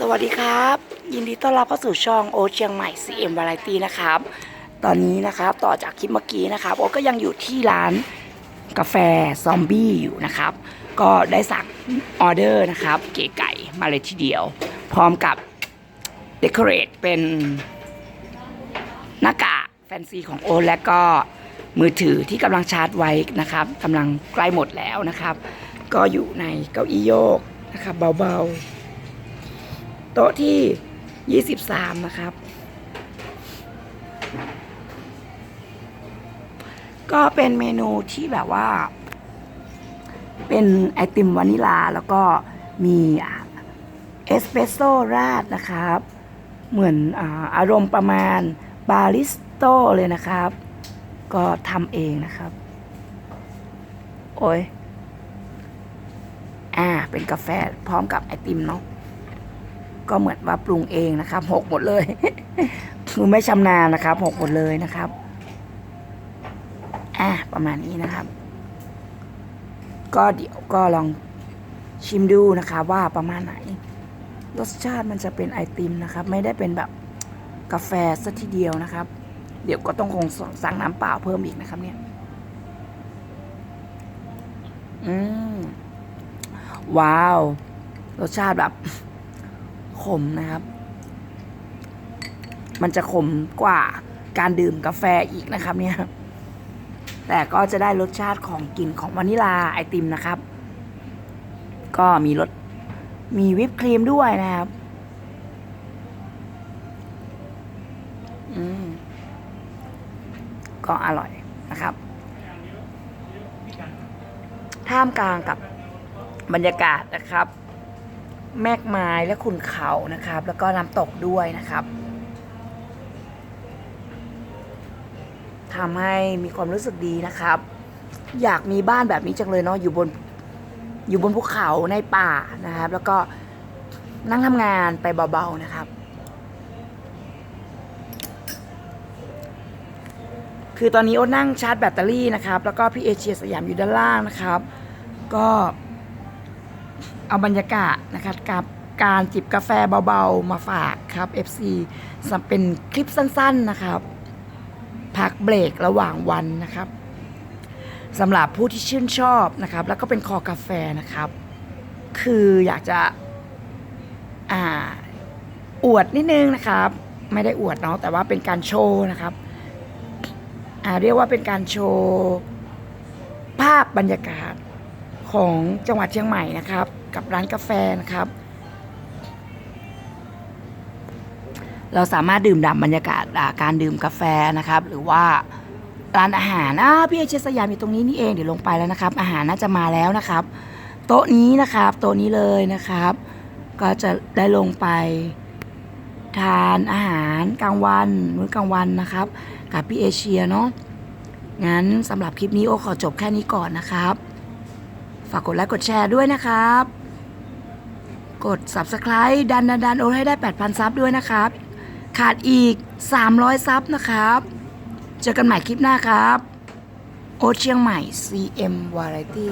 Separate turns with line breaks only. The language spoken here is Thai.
สวัสดีครับ ยินดีต้อนรับเข้าสู่ช่องโอเชียงใหม่ CM Variety นะครับ ตอนนี้นะครับต่อจากคลิปเมื่อกี้นะครับโอก็ยังอยู่ที่ร้านกาแฟซอมบี้อยู่นะครับ ก็ได้สั่งออเดอร์นะครับ เก๋ไก่มาเลยทีเดียว พร้อมกับเดคอเรทเป็นหน้ากากแฟนซีของโอและก็มือถือที่กำลังชาร์จไว้นะครับกำลังใกล้หมดแล้วนะครับ ก็อยู่ในเก้าอี้โยกนะครับเบาๆ โต๊ะที่ 23 นะครับ ก็เป็นเมนูที่แบบว่า เป็นไอติมวานิลาแล้วก็มีเอสเปรสโซ่ราดนะครับ เหมือนอาอารมณ์ประมาณบาริสโต้เลยนะครับ ก็ทำเองนะครับ โอ้ย อ่า เป็นกาแฟพร้อมกับไอติมเนาะ ก็เหมือนว่าปรุงเองนะครับหกหมดเลยคือไม่ชำนาญนะครับหกหมดเลยนะครับอะประมาณนี้นะครับ ก็เดี๋ยวก็ลองชิมดูนะคะว่าประมาณไหน รสชาติมันจะเป็นไอติมนะครับ ไม่ได้เป็นแบบกาแฟซะทีเดียวนะครับ เดี๋ยวก็ต้องคงสั่งน้ำเปล่าเพิ่มอีกนะครับ เนี่ย อืมว้าว รสชาติแบบ ขมนะครับ มันจะขมกว่าการดื่มกาแฟอีกนะครับเนี่ย แต่ก็จะได้รสชาติของกลิ่นของวานิลาไอติมนะครับ ก็มีรสมีวิปครีมด้วยนะครับอืมก็อร่อยนะครับ ท่ามกลางกับบรรยากาศนะครับ แมกไม้และขุนเขานะครับ แล้วก็น้ำตกด้วยนะครับทำให้มีความรู้สึกดีนะครับ อยากมีบ้านแบบนี้จังเลยเนาะอยู่บนอยู่บนภูเขาในป่านะครับ แล้วก็นั่งทำงานไปเบาๆนะครับ คือตอนนี้โอ๊ตนั่งชาร์จแบตเตอรี่นะครับ แล้วก็พี่เอเชียสยามอยู่ด้านล่างนะครับ ก็ เอาบรรยากาศนะครับกับการจิบกาแฟเบาๆ มาฝากครับ FC สำเป็นคลิปสั้นๆนะครับ พักเบรกระหว่างวันนะครับสำหรับผู้ที่ชื่นชอบนะครับ แล้วก็เป็นคอกาแฟนะครับ คืออยากจะอ่าอวดนิดนึงนะครับ ไม่ได้อวดเนาะแต่ว่าเป็นการโชว์นะครับอ่าเรียกว่าเป็นการโชว์ภาพบรรยากาศของจังหวัดเชียงใหม่นะครับ กับร้านกาแฟนะครับ เราสามารถดื่มด่ำบรรยากาศาการดื่มกาแฟนะครับ หรือว่าร้านอาหารอ่าพี่เอเชยสยามอยู่ตรงนี้นี่เองเดี๋ยวลงไปแล้วนะครับ อาหารน่าจะมาแล้วนะครับ โต๊ะนี้นะครับ โต๊ะนี้เลยนะครับ ก็จะได้ลงไป ทานอาหารกลางวันมื้อกลางวันนะครับ กับพี่เอเชียเนาะงั้นสำหรับคลิปนี้โอขอจบแค่นี้ก่อนนะครับ ฝากกดไลค์กดแชร์ด้วยนะครับ กด Subscribe ดันดันดันโอนให้ได้ 8,000 ซับด้วยนะครับ ขาดอีก 300 ซับนะครับ เจอกันใหม่คลิปหน้าครับ โอเชียงใหม่ CM Variety